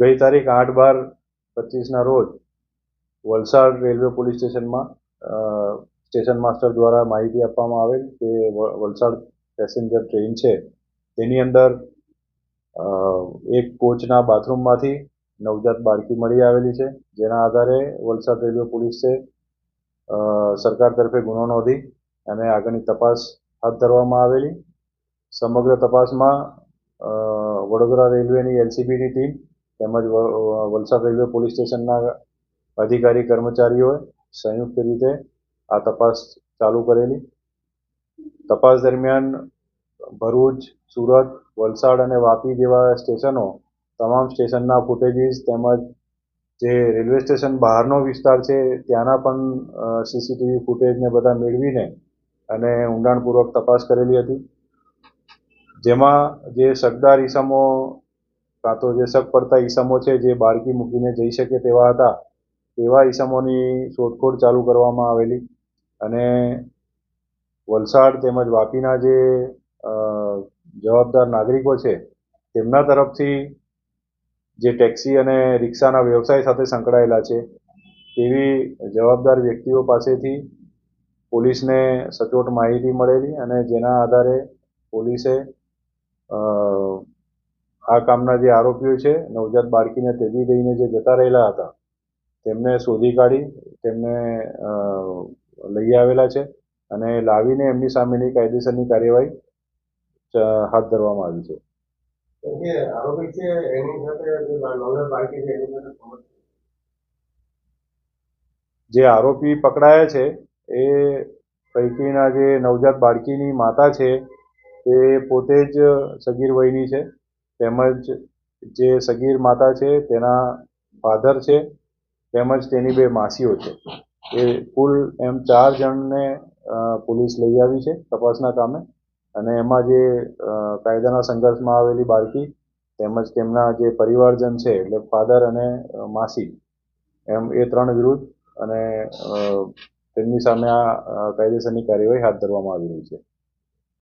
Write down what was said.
ગઈ તારીખ આઠ બાર પચીસના રોજ વલસાડ રેલવે પોલીસ સ્ટેશનમાં સ્ટેશન માસ્ટર દ્વારા માહિતી આપવામાં આવેલ કે વલસાડ પેસેન્જર ટ્રેન છે. તેની અંદર એક કોચના બાથરૂમમાંથી નવજાત બાળકી મળી આવેલી છે, જેના આધારે વલસાડ રેલવે પોલીસે સરકાર તરફે ગુનો નોંધી અને આગળની તપાસ હાથ ધરવામાં આવેલી. સમગ્ર તપાસમાં વડોદરા રેલવેની એલસીબીની ટીમ તેમજ વલસાડ રેલવે પોલીસ સ્ટેશનના અધિકારી, કર્મચારીઓએ સંયુક્ત રીતે આ તપાસ ચાલુ કરેલી. તપાસ દરમિયાન ભરૂચ, સુરત, વલસાડ અને વાપી જેવા સ્ટેશનો, તમામ સ્ટેશનના ફૂટેજીસ તેમજ જે રેલવે સ્ટેશન બહારનો વિસ્તાર છે, ત્યાંના પણ સીસીટીવી ફૂટેજને બધા મેળવીને અને ઊંડાણપૂર્વક તપાસ કરેલી હતી. જેમાં જે શકદાર ઈસમો કાં તો જે શક પડતા ઈસમો છે, જે બાળકી મૂકીને જઈ શકે તેવા હતા તેવા ઈસમોની શોધખોળ ચાલુ કરવામાં આવેલી. અને વલસાડ તેમજ વાપીના જે જવાબદાર નાગરિકો છે, તેમના તરફથી જે ટેક્સી અને રિક્ષાના વ્યવસાય સાથે સંકળાયેલા છે, તેવી જવાબદાર વ્યક્તિઓ પાસેથી પોલીસને સચોટ માહિતી મળેલી અને જેના આધારે પોલીસે આ કામના જે આરોપીઓ છે નવજાત બાળકીને તેજી લઈને જે જતા રહેલા હતા તેમને શોધી કાઢી તેમને લઈ આવેલા છે અને લાવીને એમની સામેની કાયદેસરની કાર્યવાહી હાથ ધરવામાં આવી છે? જે આરોપી પકડાયા છે એ પૈકીના જે નવજાત બાળકીની માતા છે તે પોતે જ સગીર વયની છે. તેમજ જે સગીર માતા છે, તેના ફાધર છે, તેમજ તેની બે માસીઓ છે. એ કુલ એમ ચાર જણને પોલીસ લઈ આવી છે તપાસના કામે. અને એમાં જે કાયદાના સંઘર્ષમાં આવેલી બાળકી તેમજ તેમના જે પરિવારજન છે, એટલે ફાધર અને માસી, એમ એ ત્રણ વિરુદ્ધ અને તેમની સામે આ કાયદેસરની કાર્યવાહી હાથ ધરવામાં આવી રહી છે.